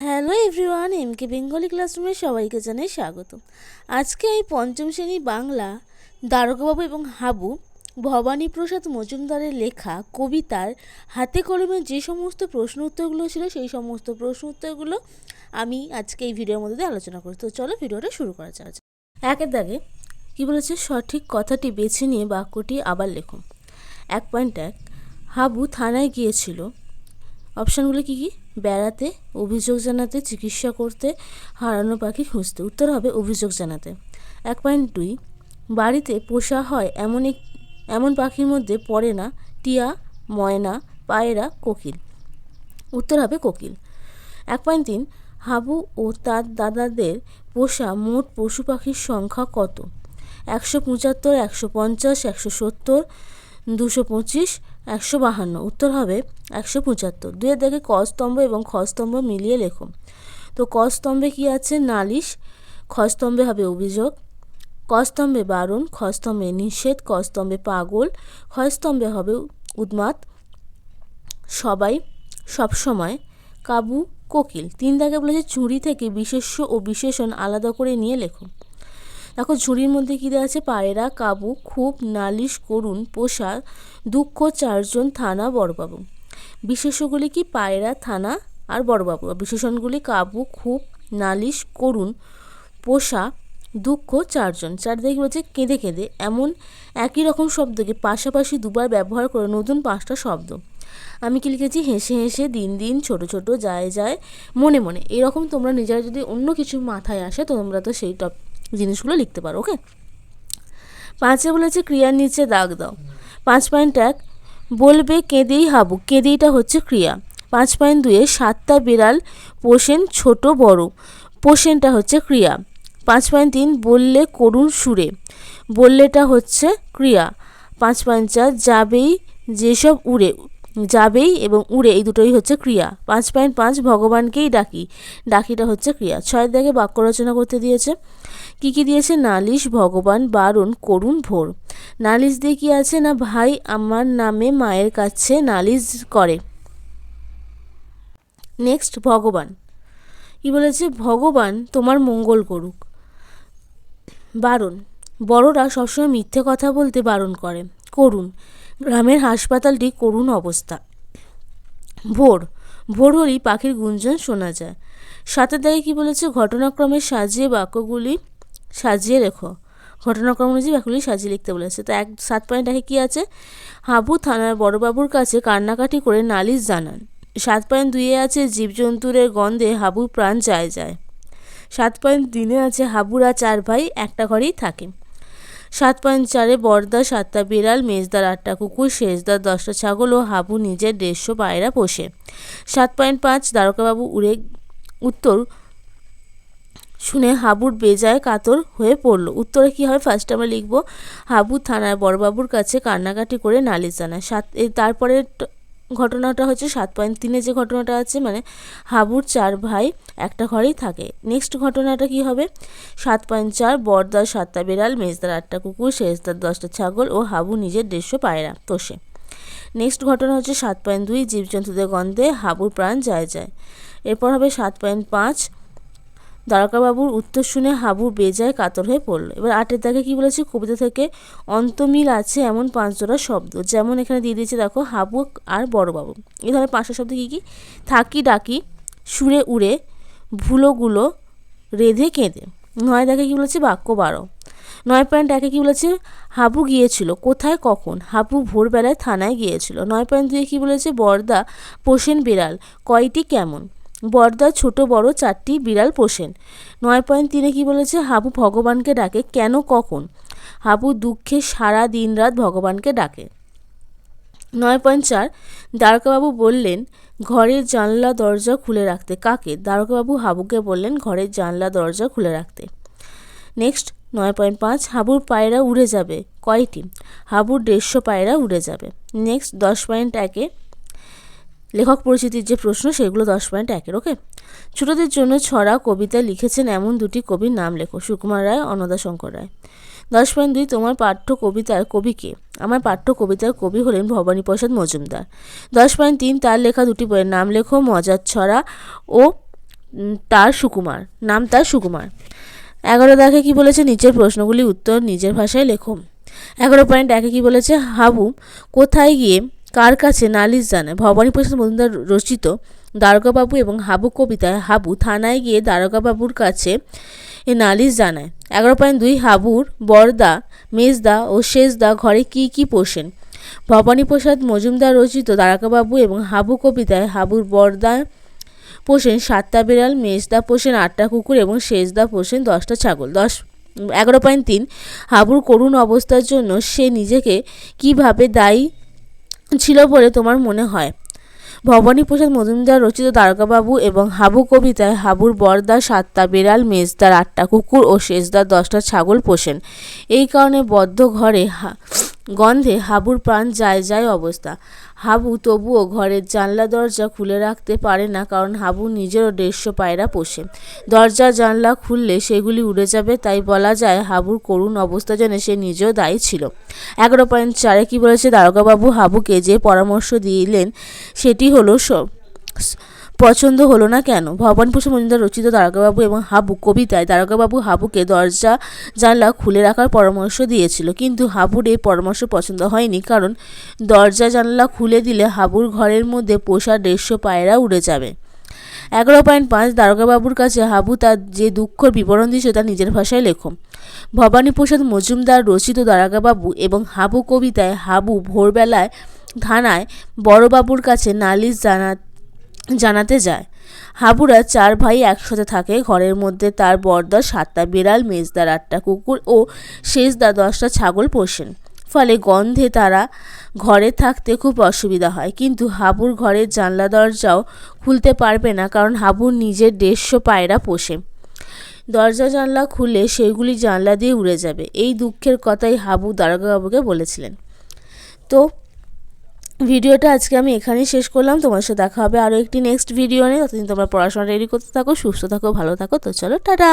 Hello everyone M K Bengali ক্লাসরুমে সবাইকে জানাই স্বাগত আজকে এই পঞ্চম শ্রেণি বাংলা দ্বারকাবাবু এবং হাবু ভবানী প্রসাদ মজুমদারের লেখা, কবিতার হাতে কলমে যে সমস্ত প্রশ্ন উত্তরগুলো ছিল সেই সমস্ত প্রশ্ন উত্তরগুলো আমি আজকে এই ভিডিওর মধ্যে দিয়ে আলোচনা করি। তো চলো ভিডিওটা শুরু করা যাক। একের দাগে কী বলেছে, সঠিক কথাটি বেছে নিয়ে বাক্যটি আবার লেখো। এক পয়েন্ট এক, হাবু থানায় গিয়েছিল। অপশানগুলো কী কী? বেড়াতে, অভিযোগ জানাতে, চিকিৎসা করতে, হারানো পাখি খুঁজতে। উত্তর হবে অভিযোগ জানাতে। এক পয়েন্ট দুই, বাড়িতে পোষা হয় এমন এক, এমন পাখির মধ্যে পড়ে না, টিয়া, ময়না, পায়রা, কোকিল। উত্তর হবে কোকিল। এক পয়েন্ট তিন, হাবু ও তার দাদাদের পোষা মোট পশু পাখির সংখ্যা কত? একশো পঁচাত্তর, একশো পঞ্চাশ, একশো সত্তর দুশো পঁচিশ, একশো বাহান্ন, উত্তর হবে একশো পঁচাত্তর। দুয়ের দেখে ক স্তম্ভ এবং খ স্তম্ভ মিলিয়ে লেখো। তো ক স্তম্ভে কী আছে? নালিশ। খ স্তম্ভে হবে অভিযোগ। ক স্তম্ভে বারণ। খ স্তম্ভে নিষেধ। ক স্তম্ভে পাগল। খ স্তম্ভে হবে উন্মাদ। সবাই সবসময় কাবু কোকিল। তিন দাগে বলেছে চুরি থেকে বিশেষ্য ও বিশেষণ আলাদা করে নিয়ে লেখো। দেখো ঝুড়ির মধ্যে কী দেওয়া আছে? পায়রা, কাবু, খুব, নালিশ করুন পোষা, দুঃখ, চারজন, থানা, বড়বাবু। বিশেষগুলি কি? পায়রা, থানা আর বড়বাবু। বিশেষণগুলি কাবু, খুব, নালিশ করুন পোষা, দুঃখ, চারজন। চারদিকে বলছে? কেঁদে কেঁদে। এমন একই রকম শব্দকে পাশাপাশি দুবার ব্যবহার করে নতুন পাঁচটা শব্দ। আমি কি লিখেছি? হেসে হেসে, দিন দিন, ছোট ছোট, যায় যায়, মনে মনে। এরকম তোমরা নিজেরা যদি অন্য কিছু মাথায় আসে, তোমরা তো সেই টপ জিনিসগুলো লিখতে পারো ওকে পাঁচে বলেছে, ক্রিয়ার নিচে দাগ দাও। পাঁচ পয়েন্ট এক, বলবে কেঁদেই হাবু। কেঁদেইটা হচ্ছে ক্রিয়া। পাঁচ পয়েন্ট দুয়ে, সাতটা বিড়াল পোষেন ছোট বড়। পোষেনটা হচ্ছে ক্রিয়া। পাঁচ পয়েন্ট তিন, বললে করুণ সুরে। বললেটা হচ্ছে ক্রিয়া। পাঁচ পয়েন্ট চার, যাবেই যেসব উড়ে। যাবেই এবং উড়ে এই দুটোই হচ্ছে ক্রিয়া। পাঁচ পয়েন্ট পাঁচ ভগবানকেই ডাকি। ডাকিটা হচ্ছে ক্রিয়া। ছয়ের দাগে বাক্য রচনা করতে দিয়েছে। কি কি দিয়েছে? নালিশ, ভগবান, বারণ, করুণ, ভোর। নালিশ দিয়ে কি আছে? না ভাই আমার নামে মায়ের কাছে নালিশ করে। নেক্সট, ভগবান। কি বলেছে? ভগবান তোমার মঙ্গল করুক। বারণ। বড়রা সবসময় মিথ্যে কথা বলতে বারণ করে। করুন গ্রামের হাসপাতালটি করুণ অবস্থা। ভোর ভোর হলেই পাখির গুঞ্জন শোনা যায়। সাতের দাগে কী বলেছে, ঘটনাক্রমে সাজিয়ে বাক্যগুলি সাজিয়ে রেখো ঘটনাক্রম অনুযায়ী বাক্যগুলি সাজিয়ে লিখতে বলেছে। তো এক সাত পয়েন্ট একে কী আছে? হাবু থানার বড়বাবুর কাছে কান্নাকাটি করে নালিশ জানান। সাত পয়েন্ট দুইয়ে আছে জীবজন্তুরের গন্ধে হাবু প্রাণ যায় যায়। সাত পয়েন্ট তিনে আছে, হাবুরা চার ভাই, একটা ঘরেই থাকে। সাত পয়েন্ট চারে বর্দা, সাতটা বিড়াল, মেজদার আটটা কুকুর, শেষদার দশটা ছাগল ও হাবু নিজের দেড়শো পায়রা পোষে। সাত পয়েন্ট পাঁচ দ্বারকাবাবু উড়ে উত্তর শুনে হাবুর বেজায় কাতর হয়ে পড়ল। উত্তরে কী হবে? ফার্স্ট আমরা লিখব, হাবু থানায় বড়বাবুর কাছে কান্নাকাটি করে নালিশ জানায়। সাত তারপরে ঘটনাটা হচ্ছে সাত পয়েন্ট তিনে যে ঘটনাটা আছে মানে হাবুর চার ভাই একটা ঘরেই থাকে। নেক্সট ঘটনাটা কি হবে? সাত পয়েন্ট চার, বর্দার সাতটা বিড়াল, মেজদার আটটা কুকুর শেষদার দশটা ছাগল ও হাবু নিজের দেড়শো পায়রা তোষে। নেক্সট ঘটনা হচ্ছে সাত পয়েন্ট দুই, জীবজন্তুদের গন্ধে হাবুর প্রাণ যায় যায়। এরপর হবে সাত পয়েন্ট পাঁচ দ্বারকাবাবুর উত্তর শুনে হাবু বেজায় কাতর হয়ে পড়ল। এবার আটের দাগে কী বলেছে? কবিতা থেকে অন্তমিল আছে এমন পাঁচজোড়া শব্দ। যেমন এখানে দিয়ে দিয়েছে, দেখো, হাবু আর বড়বাবু। এই ধরনের পাঁচটা শব্দ কী কী? থাকি, ডাকি, সুরে উড়ে, ভুলোগুলো রেধে কেঁদে। নয় দেখে কী বলেছে? বাক্য বারো। নয় পয়েন্ট একে কী বলেছে? হাবু গিয়েছিল। কোথায়? কখন? হাবু ভোরবেলায় থানায় গিয়েছিল। নয় পয়েন্ট দুয়ে কী বলেছে? বর্দা পোষেন বিড়াল। কয়টি? কেমন? বর্দা ছোট বড় চারটি বিড়াল পোষেন। নয় পয়েন্ট তিনে কী বলেছে? হাবু ভগবানকে ডাকে। কেন? কখন? হাবু দুঃখে সারা দিন রাত ভগবানকে ডাকে। নয় পয়েন্ট চার, দ্বারকাবাবু বললেন, ঘরের জানলা, দরজা খুলে রাখতে। কাকে? দ্বারকাবাবু হাবুকে বললেন, ঘরের জানলা, দরজা খুলে রাখতে। নেক্সট, নয় পয়েন্ট পাঁচ, হাবুর পায়রা উড়ে যাবে। কয়টি? হাবুর দেড়শো পায়রা উড়ে যাবে। নেক্সট, দশ পয়েন্ট একে লেখক পরিচিতির যে প্রশ্ন, সেগুলো দশ পয়েন্ট একের ওকে ছোটদের জন্য ছড়া কবিতা লিখেছেন এমন দুটি কবির নাম লেখো, সুকুমার রায় অন্নদা শঙ্কর রায়। দশ পয়েন্ট দুই, তোমার পাঠ্য কবিতার কবি কে? আমার পাঠ্য কবিতার কবি হলেন ভবানী প্রসাদ মজুমদার। দশ পয়েন্ট তিন, তার লেখা দুটি বইয়ের নাম লেখো, মজার ছড়া ও তার সুকুমার, নাম তার সুকুমার। এগারো দেখে কি বলেছে, নিচের প্রশ্নগুলি উত্তর নিজের ভাষায় লেখো। এগারো পয়েন্ট একে কি বলেছে, হাবু, কোথায় গিয়ে কার কাছে নালিশ জানায়? ভবানী প্রসাদ মজুমদার রচিত দারোগাবাবু এবং হাবু কবিতায় হাবু থানায় গিয়ে দারোগাবাবুর কাছে নালিশ জানায়। এগারো পয়েন্ট দুই, হাবুর বরদা, মেজদা ও শেষদা ঘরে কি কি পোষেন? ভবানী প্রসাদ মজুমদার রচিত দারোগাবাবু এবং হাবু কবিতায় হাবুর বরদা পোষেন সাতটা বিড়াল, মেজদা পোষেন আটটা কুকুর এবং শেষদা পোষেন দশটা ছাগল। দশ, এগারো পয়েন্ট তিন, হাবুর করুণ অবস্থার জন্য সে নিজেকে কীভাবে দায়ী ছিল বলে তোমার মনে হয়? ভবানী প্রসাদ মজুমদার রচিত দ্বারকাবাবু এবং হাবু কবিতায় হাবুর বরদা সাতটা বেড়াল, মেজদার আটটা কুকুর ও শেষদার দশটা ছাগল পোষেন। এই কারণে বদ্ধ ঘরে গন্ধে হাবুর প্রাণ যায় যায় অবস্থা। হাবু তবুও ঘরের জানলা দরজা খুলে রাখতে পারে না কারণ হাবু নিজেরও দেড়শো পায়রা পোষে। দরজা, জানলা খুললে সেগুলি উড়ে যাবে তাই বলা যায় হাবুর করুণ অবস্থা জেনে সে নিজেও দায়ী ছিল। এগারো পয়েন্ট চারে কী বলেছে দারোগাবাবু? হাবুকে যে পরামর্শ দিলেন সেটি হলো সব পছন্দ হলো না কেন? ভবানী প্রসাদ মজুমদার রচিত দারোগাবাবু এবং হাবু কবিতায় দারোগাবাবু হাবুকে দরজা, জানলা খুলে রাখার পরামর্শ দিয়েছিল। কিন্তু হাবুর এই পরামর্শ পছন্দ হয়নি কারণ দরজা, জানলা খুলে দিলে হাবুর ঘরের মধ্যে পোষা দেড়শো পায়রা উড়ে যাবে। এগারো পয়েন্ট পাঁচ দারোগাবাবুর কাছে হাবু তার যে দুঃখর বিবরণ দিয়েছে তা নিজের ভাষায় লেখো। ভবানী প্রসাদ মজুমদার রচিত দারোগাবাবু এবং হাবু কবিতায় হাবু ভোরবেলায় থানায় বড়বাবুর কাছে নালিশ জানা জানাতে যায়। হাবুরা চার ভাই একসাথে থাকে। ঘরের মধ্যে তার বর্দা, সাতটা বিড়াল মেজদার আটটা কুকুর ও শেষদা দশটা ছাগল পোষেন। ফলে গন্ধে তারা ঘরে থাকতে খুব অসুবিধা হয়। কিন্তু হাবুর ঘরের জানলা দরজাও খুলতে পারবে না কারণ হাবুর নিজের দেড়শো পায়রা পোষে। দরজা জানলা খুলে সেগুলি জানলা দিয়ে উড়ে যাবে। এই দুঃখের কথাই হাবু দারোগাবাবুকে বলেছিলেন। তো ভিডিওটা আজকে আমি এখানেই শেষ করলাম। তোমার সাথে দেখা হবে আরও একটি নেক্সট ভিডিও নিয়ে। ততদিন তোমরা পড়াশোনা রেডি করতে থাকো, সুস্থ থাকো, ভালো থাকো। তো চলো, টাটা!